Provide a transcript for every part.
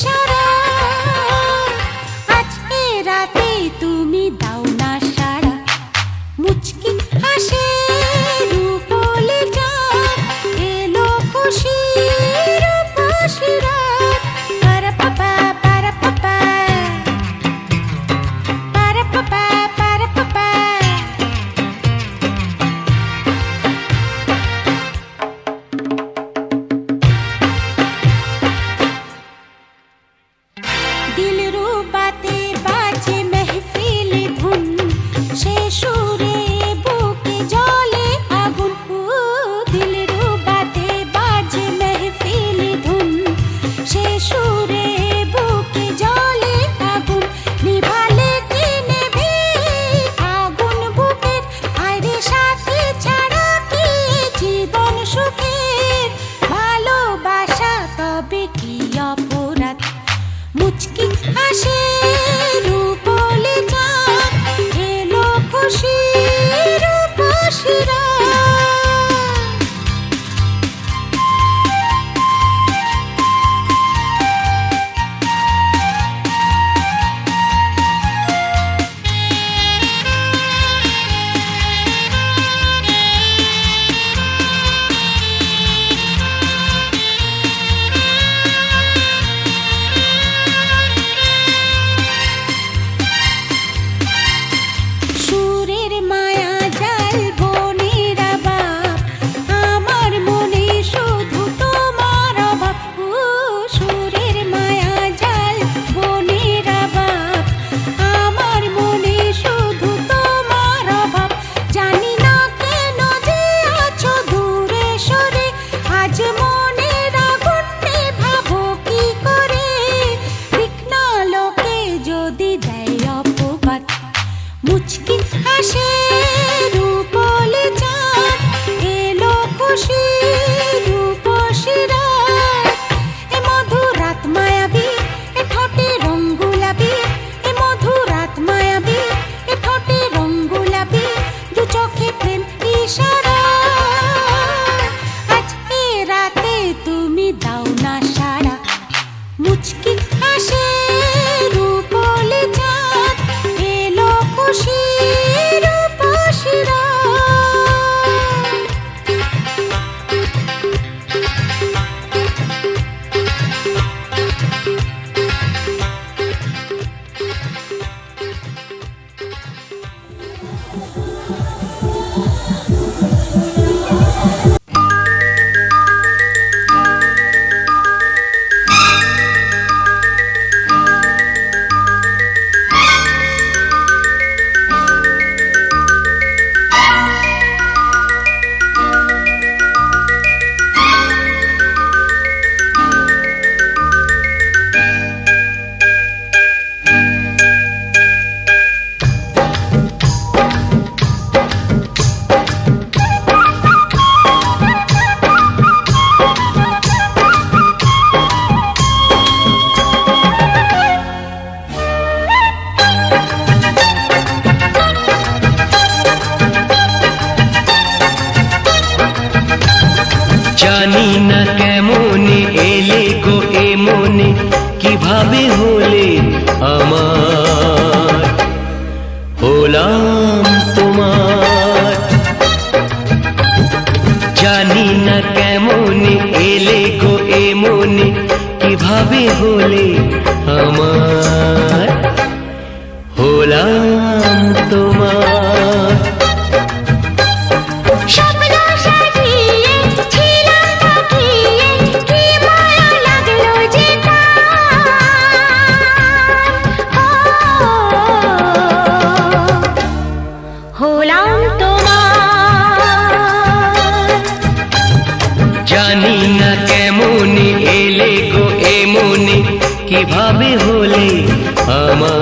সারা down. জানি না কেমনে এলে গো এ মনে কীভাবে হলে আমার? হলাম তোমার। জানি না কেমনে এলে গো এ মনে কীভাবে হলে আমার? হলাম এভাবে হলে আমার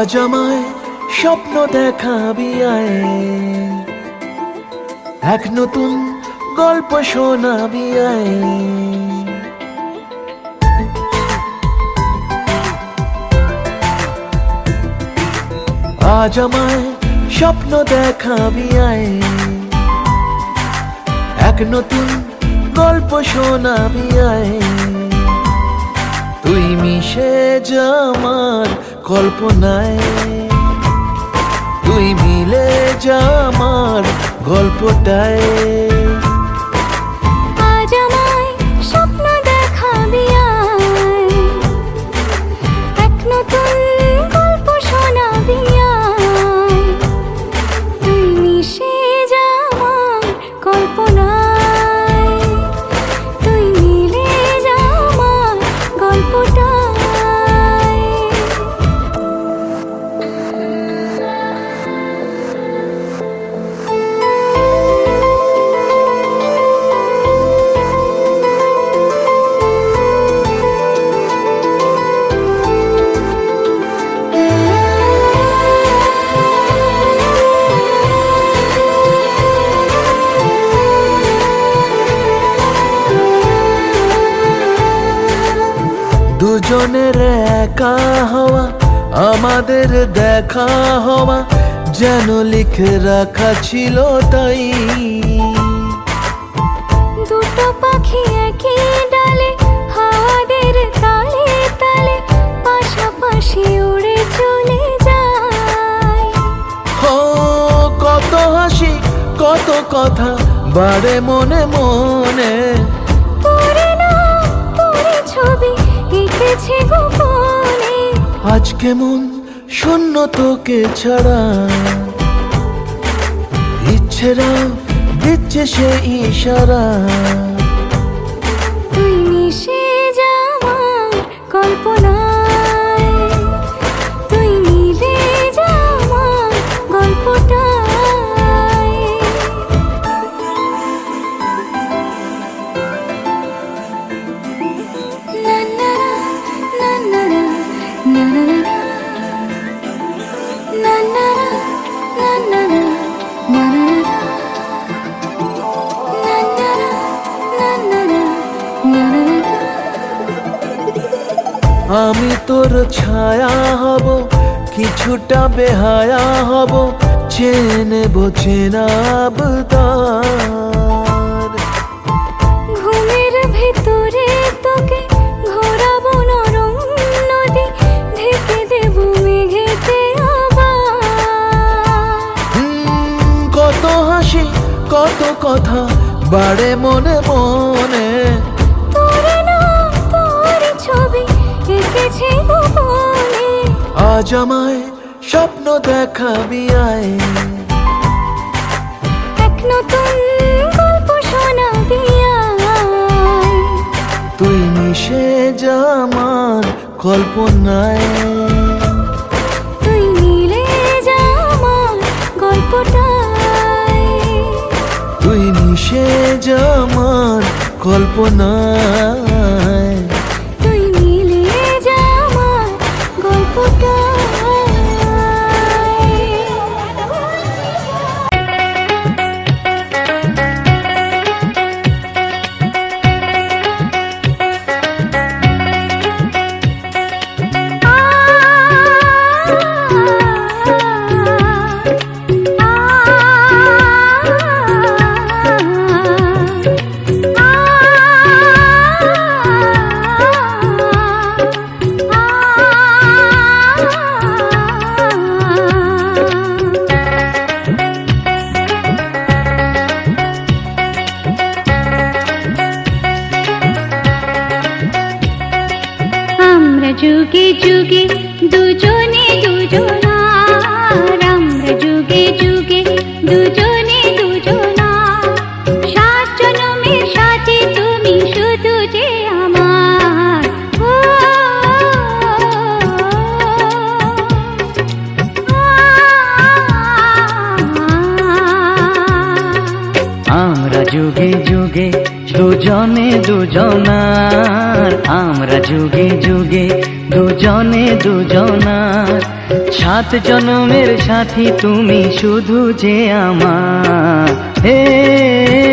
আজ আমায় স্বপ্ন দেখাবি আয়। এক নতুন গল্প শোনাবি আয়। আজ আমায় স্বপ্ন দেখাবি আয়। এক নতুন গল্প শোনাবি আয়। তুই মিশে যা আমার কল্পনায়। তুই মিলে যা আমার গল্পটায়। দুজনের একা হওয়া আমাদের দেখা হওয়া যেন লিখে রাখা ছিল তাই। দুটো পাখি একই ডালে হাওয়াদের তালে তালে পাশাপাশি উড়ে চলে যায়। হো কত হাসি কত কথা বাড়ে মনে মনে। পড়ে না এঁকেছে গোপনে। আজ কেমন শূন্য তোকে ছাড়া। ইচ্ছেরা দিচ্ছে সে ইশারা। তুই মিশে যাওয়ার আমার আমি তোর ছায়া হব কিছুটা বেহায়া হব চেনে বোঝেনাবদার ঘুমের ভেতরে তোকে ঘোরাবো নরম নদী ঢেকে দেব মেঘেতে আবার। কত হাসি কত কথা বাড়ে মনে মনে। আজ আমায় স্বপ্ন দেখাবি আয়। এক নতুন গল্প শোনাবি তুই মিশে যা আমার কল্পনায়। তুই মিলে যা আমার গল্পটায়। তুই মিশে যা আমার কল্পনায়। যুগে দুজনে দুজনার সাত জনমের সাথী তুমি শুধু যে আমার। হে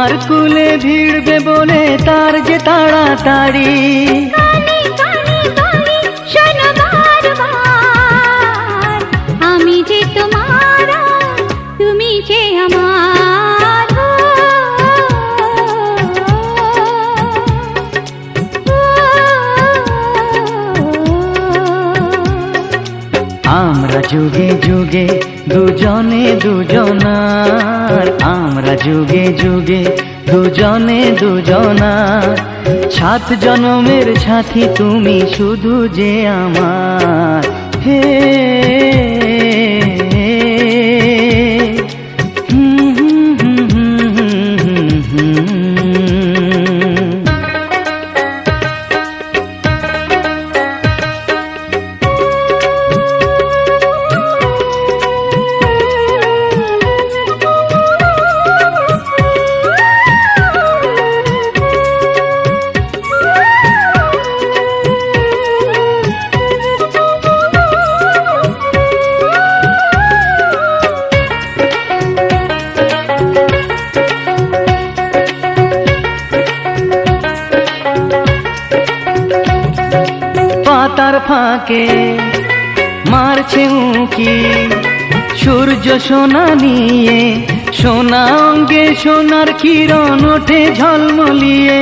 তোমার কুলে ভিড়বে বলে তার যে তাড়াতাড়ি। যুগে যুগে দুজনে দুজনার, আমরা যুগে যুগে দুজনে দুজনার। সাত জনমের সাথী তুমি শুধু যে আমার। হে তাকে মারছে উঁকি। সূর্য সোনা নিয়ে সোনা অঙ্গে সোনার কিরণ ওঠে ঝলমলিয়ে।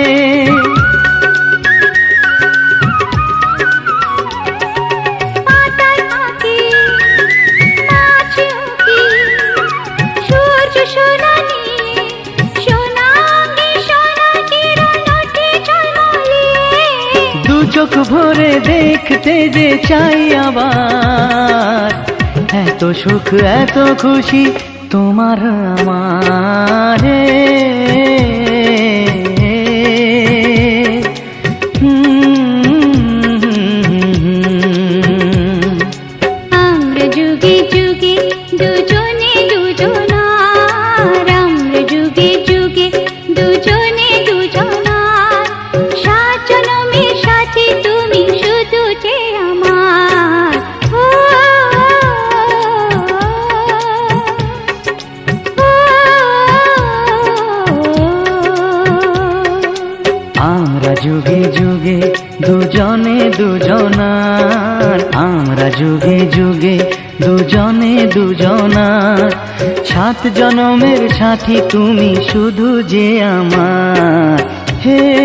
দেখতে যে চাই আবার। এত সুখ এত খুশি তোমার আমার। আমরা যুগে যুগে দুজনে সাত জনমের সাথী তুমি শুধু যে আমার। হে